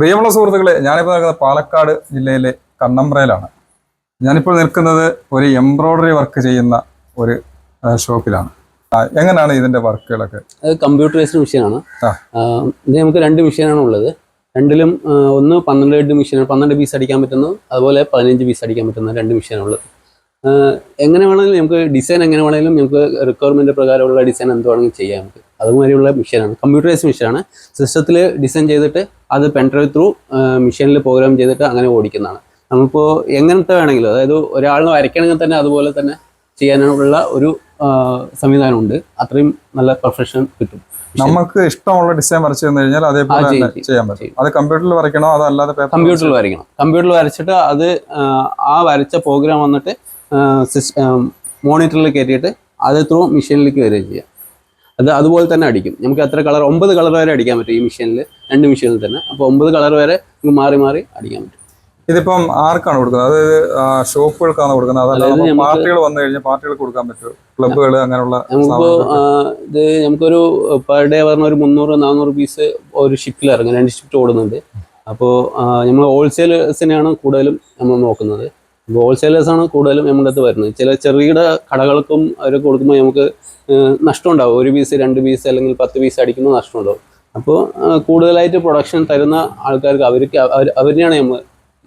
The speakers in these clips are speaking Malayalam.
പ്രിയമുള്ള സുഹൃത്തുക്കളെ ഞാനിപ്പോൾ നിൽക്കുന്നത് പാലക്കാട് ജില്ലയിലെ കണ്ണമ്പ്രയിലാണ്. ഞാനിപ്പോൾ നിൽക്കുന്നത് ഒരു എംബ്രോയ്ഡറി വർക്ക് ചെയ്യുന്ന ഒരു ഷോപ്പിലാണ്. എങ്ങനെയാണ് ഇതിന്റെ വർക്കുകളൊക്കെ? അത് കമ്പ്യൂട്ടറൈസ്ഡ് മെഷീനാണ്. ഇത് നമുക്ക് രണ്ട് മെഷീനാണ് ഉള്ളത്. രണ്ടിലും ഒന്ന് പന്ത്രണ്ട് എട്ട് മെഷീനാണ്. പന്ത്രണ്ട് പീസ് അടിക്കാൻ പറ്റുന്നു. അതുപോലെ പതിനഞ്ച് പീസ് അടിക്കാൻ പറ്റുന്ന രണ്ട് മെഷീനാണ് ഉള്ളത്. എങ്ങനെ വേണമെങ്കിലും നമുക്ക് ഡിസൈൻ എങ്ങനെ വേണമെങ്കിലും നമുക്ക് റിക്വയർമെന്റ് പ്രകാരമുള്ള ഡിസൈൻ എന്ത് വേണമെങ്കിലും ചെയ്യാം നമുക്ക്. അതുമാതിരിയുള്ള മെഷീനാണ്. കമ്പ്യൂട്ടറൈസ് മെഷീനാണ്. സിസ്റ്റത്തിൽ ഡിസൈൻ ചെയ്തിട്ട് അത് പെൻഡ്രൈവ് ത്രൂ മെഷീനിൽ പ്രോഗ്രാം ചെയ്തിട്ട് അങ്ങനെ ഓടിക്കുന്നതാണ്. നമ്മളിപ്പോൾ എങ്ങനത്തെ വേണമെങ്കിലും അതായത് ഒരാളിനെ വരയ്ക്കണമെങ്കിൽ തന്നെ അതുപോലെ തന്നെ ചെയ്യാനുള്ള ഒരു സംവിധാനം സംവിധാനമുണ്ട്. അത്രയും നല്ല പ്രൊഫഷൻ കിട്ടും. നമുക്ക് ഇഷ്ടമുള്ള ഡിസൈൻ വരച്ചു തന്നു കഴിഞ്ഞാൽ അതേപോലെ തന്നെ ചെയ്യാൻ പറ്റും. അത് കമ്പ്യൂട്ടറിൽ വരയ്ക്കണോ അതല്ലാതെ കമ്പ്യൂട്ടറിൽ വരയ്ക്കണം. കമ്പ്യൂട്ടറിൽ വരച്ചിട്ട് അത് ആ വരച്ച പ്രോഗ്രാം വന്നിട്ട് മോണിറ്ററിൽ കയറ്റിയിട്ട് അത് ത്രൂ മെഷീനിലേക്ക് വരികയും ചെയ്യാം. അത് അതുപോലെ തന്നെ അടിക്കും. നമുക്ക് എത്ര കളർ ഒമ്പത് കളർ വരെ അടിക്കാൻ പറ്റും ഈ മെഷീനിൽ രണ്ട് മെഷീനിൽ തന്നെ. അപ്പോൾ ഒമ്പത് കളർ വരെ നമുക്ക് മാറി മാറി അടിക്കാൻ പറ്റും. ഇതിപ്പം ആർക്കാണ് കൊടുക്കുന്നത്? അതായത് ഷോപ്പുകൾക്കാണ് കൊടുക്കുന്നത്? അതല്ല പാർട്ടികൾ വന്നു കഴിഞ്ഞാൽ പാർട്ടികൾക്ക് കൊടുക്കാൻ പറ്റും. ക്ലബ്ബുകൾ അങ്ങനെയുള്ള സ്ഥാപനങ്ങൾക്ക്. ഇത് നമുക്കൊരു പെർ ഡേ പറഞ്ഞ ഒരു മുന്നൂറ് നാനൂറ് പീസ് ഒരു ഷിഫ്റ്റിൽ ഇറങ്ങും. രണ്ട് ഷിഫ്റ്റ് ഓടുന്നുണ്ട്. അപ്പോൾ നമ്മൾ ഹോൾസെയിൽസിനെയാണ് കൂടുതലും നമ്മൾ നോക്കുന്നത്. അപ്പോൾ ആണ് കൂടുതലും നമ്മുടെ അടുത്ത് വരുന്നത്. ചില ചെറുകിട കടകൾക്കും അവർ കൊടുക്കുമ്പോൾ നമുക്ക് ഏഹ്, നഷ്ടം ഉണ്ടാവും ഒരു പീസ് രണ്ട് പീസ് അല്ലെങ്കിൽ പത്ത് പീസ് അടിക്കുമ്പോൾ നഷ്ടം ഉണ്ടാവും അപ്പോൾ കൂടുതലായിട്ട് പ്രൊഡക്ഷൻ തരുന്ന ആൾക്കാർക്ക് അവർക്ക് അവരെയാണ് നമ്മൾ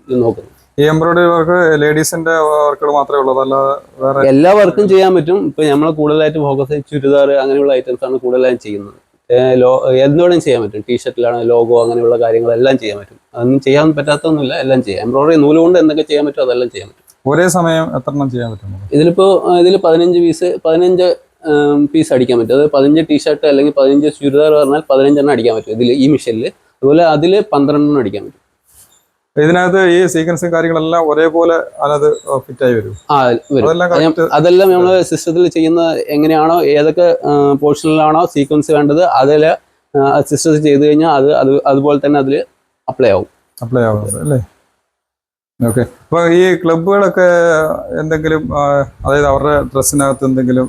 നോക്കുന്നത്. ഈ എംബ്രോയിഡറി വർക്ക് ലേഡീസിന്റെ വർക്കുകൾ മാത്രമേ ഉള്ളൂ അല്ലാതെ വേറെ എല്ലാ വർക്കും ചെയ്യാൻ പറ്റും. ഇപ്പൊ നമ്മൾ കൂടുതലായിട്ട് ഫോക്കസ് ചുരിദാർ അങ്ങനെയുള്ള ഐറ്റംസ് ആണ് കൂടുതലായും ചെയ്യുന്നത്. ലോ എന്തുവേണം ചെയ്യാൻ പറ്റും. ടീഷർട്ടിലാണ് ലോഗോ അങ്ങനെയുള്ള കാര്യങ്ങളെല്ലാം ചെയ്യാൻ പറ്റും. അതൊന്നും ചെയ്യാൻ പറ്റാത്തൊന്നുമില്ല എല്ലാം ചെയ്യാം. എംബ്രോയിഡറി നൂൽ കൊണ്ട് എന്തൊക്കെ ചെയ്യാൻ പറ്റും അതെല്ലാം ചെയ്യാൻ പറ്റും. ഒരേ സമയം എത്ര എണ്ണം ചെയ്യാൻ പറ്റും? ഇതിലിപ്പോ ഇതിൽ പതിനഞ്ച് പീസ് പതിനഞ്ച് പീസ് അടിക്കാൻ പറ്റും. അത് പതിനഞ്ച് ടീഷർട്ട് അല്ലെങ്കിൽ പതിനഞ്ച് ചുരിദാർ പറഞ്ഞാൽ പതിനഞ്ചെണ്ണം അടിക്കാൻ പറ്റും ഇതിൽ ഈ മെഷീനിൽ അതുപോലെ അതിൽ പന്ത്രണ്ടെണ്ണം അടിക്കാൻ പറ്റും. ഇതിനകത്ത് ഈ സീക്വൻസും കാര്യങ്ങളെല്ലാം ഒരേപോലെ അതിനകത്ത് ഫിറ്റ് ആയി വരും. അതെല്ലാം നമ്മൾ സിസ്റ്റത്തിൽ ചെയ്യുന്ന എങ്ങനെയാണോ ഏതൊക്കെ പോർഷനിലാണോ സീക്വൻസ് വേണ്ടത് അതിൽ സിസ്റ്റത്തിൽ ചെയ്ത് കഴിഞ്ഞാൽ അത് അത് അതുപോലെ തന്നെ അതിൽ അപ്ലൈ ആവും. അപ്ലൈ ആവും അല്ലേ? ഓക്കെ അപ്പൊ ഈ ക്ലബുകളൊക്കെ എന്തെങ്കിലും അതായത് അവരുടെ ഡ്രസ്സിനകത്ത് എന്തെങ്കിലും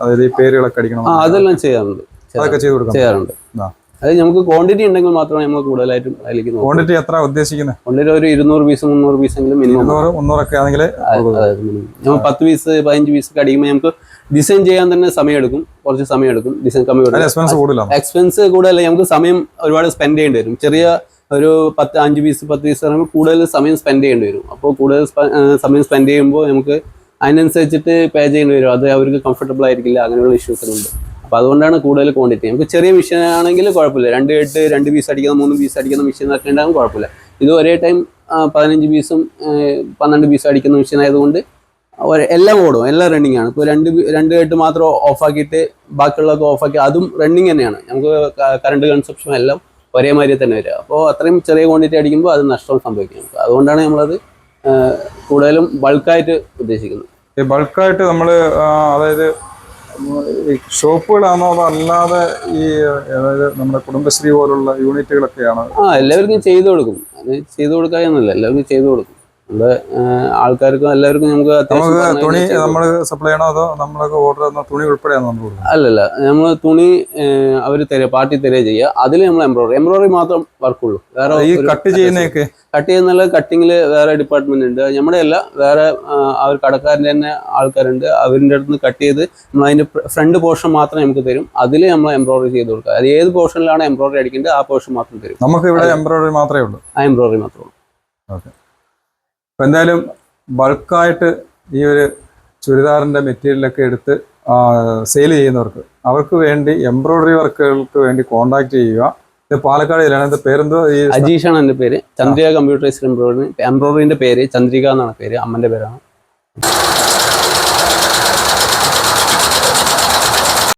അതായത് ഈ പേരുകളൊക്കെ അടിക്കണം? അതെല്ലാം ചെയ്യാറുണ്ട്. അതൊക്കെ ചെയ്ത് കൊടുക്കാം ചെയ്യാറുണ്ട്. ആ. അത് നമുക്ക് ക്വാണ്ടിറ്റി ഉണ്ടെങ്കിൽ മാത്രമേ നമ്മൾ കൂടുതലായിട്ടും അതിലേക്ക് ക്വാണ്ടിറ്റി എത്ര ഉദ്ദേശിക്കുന്നത് ക്വാണ്ടിറ്റി ഒരു ഇരുന്നൂറ് പീസ് മുന്നൂറ് പീസ് എങ്കിലും മിനിമം മുന്നൂറൊക്കെ ആണെങ്കിൽ നമ്മൾ പത്ത് പീസ് പതിനഞ്ച് പീസ് ഒക്കെ അടിക്കുമ്പോൾ നമുക്ക് ഡിസൈൻ ചെയ്യാൻ തന്നെ സമയം എടുക്കും കുറച്ച് സമയം എടുക്കും ഡിസൈൻ കമ്മി എക്സ്പെൻസ് കൂടുതലാണ്? എക്സ്പെൻസ് കൂടുതലല്ല. നമുക്ക് സമയം ഒരുപാട് സ്പെൻഡ് ചെയ്യേണ്ടി വരും. ചെറിയ ഒരു പത്ത് അഞ്ച് പീസ് പത്ത് പീസ് പറയുമ്പോൾ കൂടുതൽ സമയം സ്പെൻഡ് ചെയ്യേണ്ടി വരും. അപ്പോൾ കൂടുതൽ സമയം സ്പെൻഡ് ചെയ്യുമ്പോൾ നമുക്ക് അതിനനുസരിച്ചിട്ട് പേ ചെയ്യേണ്ടി വരും. അത് അവർക്ക് കംഫർട്ടബിൾ ആയിരിക്കില്ല. അങ്ങനെയുള്ള ഇഷ്യൂസ് ഉണ്ട്. അപ്പോൾ അതുകൊണ്ടാണ് കൂടുതൽ ക്വാണ്ടിറ്റി നമുക്ക് ചെറിയ മെഷീൻ ആണെങ്കിൽ കുഴപ്പമില്ല. രണ്ട് എട്ട് രണ്ട് പീസ് അടിക്കുന്ന മൂന്ന് പീസ് അടിക്കുന്ന മെഷീൻ ഒക്കെ ഉണ്ടാകും കുഴപ്പമില്ല. ഇത് ഒരേ ടൈം പതിനഞ്ച് പീസും പന്ത്രണ്ട് പീസും അടിക്കുന്ന മെഷീൻ ആയതുകൊണ്ട് എല്ലാം ഓടും. എല്ലാം റണ്ണിങ് ആണ്. ഇപ്പോൾ രണ്ട് രണ്ട് എട്ട് മാത്രം ഓഫാക്കിയിട്ട് ബാക്കിയുള്ളതൊക്കെ ഓഫാക്കി അതും റണ്ണിങ് തന്നെയാണ്. നമുക്ക് കറണ്ട് കൺസപ്ഷൻ എല്ലാം ഒരേമാതിരി തന്നെ വരിക. അപ്പോൾ അത്രയും ചെറിയ ക്വാണ്ടിറ്റി അടിക്കുമ്പോൾ അത് നഷ്ടം സംഭവിക്കും അതുകൊണ്ടാണ് നമ്മളത് കൂടുതലും ബൾക്കായിട്ട് ഉദ്ദേശിക്കുന്നത്. ബൾക്കായിട്ട് നമ്മൾ അതായത് ഷോപ്പുകളാണോ അതോ അല്ലാതെ ഈ അതായത് നമ്മുടെ കുടുംബശ്രീ പോലുള്ള യൂണിറ്റുകളൊക്കെയാണ്? ആ എല്ലാവർക്കും ചെയ്തു കൊടുക്കും. അത് ചെയ്തു കൊടുക്കാനൊന്നുമില്ല. എല്ലാവർക്കും ചെയ്തു കൊടുക്കും. നമ്മുടെ ആൾക്കാർക്കും എല്ലാവർക്കും നമുക്ക് അത്യാവശ്യം തുണി നമ്മൾ സപ്ലൈ ചെയ്യണോ അതോ നമ്മളൊക്കെ ഓർഡർ തുണി ഉൾപ്പെടെയാണ് നമ്മൾ കൊടുക്കുന്നത്? അല്ലല്ല നമ്മൾ തുണി അവർ തരിക പാർട്ടി തരിക ചെയ്യുക. അതിൽ നമ്മൾ എംബ്രോയിഡറി എംബ്രോയിഡറി മാത്രം വർക്കുള്ളൂ വേറെ ഈ കട്ട് ചെയ്യുന്നതൊക്കെ? കട്ട് ചെയ്യുന്ന കട്ടിങ്ങിൽ വേറെ ഡിപ്പാർട്ട്മെന്റ് ഉണ്ട്. നമ്മുടെ അല്ല വേറെ അവർ കടക്കാരന്റെ തന്നെ ആൾക്കാരുണ്ട്. അവരിന്റെ അടുത്ത് നിന്ന് കട്ട് ചെയ്ത് നമ്മൾ അതിന്റെ ഫ്രണ്ട് പോർഷൻ മാത്രം നമുക്ക് തരും. അതിൽ നമ്മൾ എംബ്രോയിഡറി ചെയ്ത് കൊടുക്കുക. അത് ഏത് പോർഷനിലാണ് എംബ്രോയിഡറി അടിക്കേണ്ടത് ആ പോർഷൻ മാത്രം തരും. നമുക്ക് ഇവിടെ എംബ്രോയിഡറി മാത്രമേ ഉള്ളൂ. ആ എംബ്രോയിഡറി മാത്രം അപ്പൊ എന്തായാലും ബൾക്കായിട്ട് ഈ ഒരു ചുരിദാറിന്റെ മെറ്റീരിയലൊക്കെ എടുത്ത് സെയിൽ ചെയ്യുന്നവർക്ക് അവർക്ക് വേണ്ടി എംബ്രോയിഡറി വർക്കുകൾക്ക് വേണ്ടി കോണ്ടാക്ട് ചെയ്യുക. ഇത് പാലക്കാട് ജില്ലയാണ്. എന്റെ പേരെന്തോ ഈ അജീഷാണ് എന്റെ പേര്. ചന്ദ്രിക കമ്പ്യൂട്ടറൈസ്ഡ് എംബ്രോയിഡറി എംബ്രോയിഡറിന്റെ പേര് ചന്ദ്രിക എന്നാണ് പേര്. അമ്മന്റെ പേരാണ്.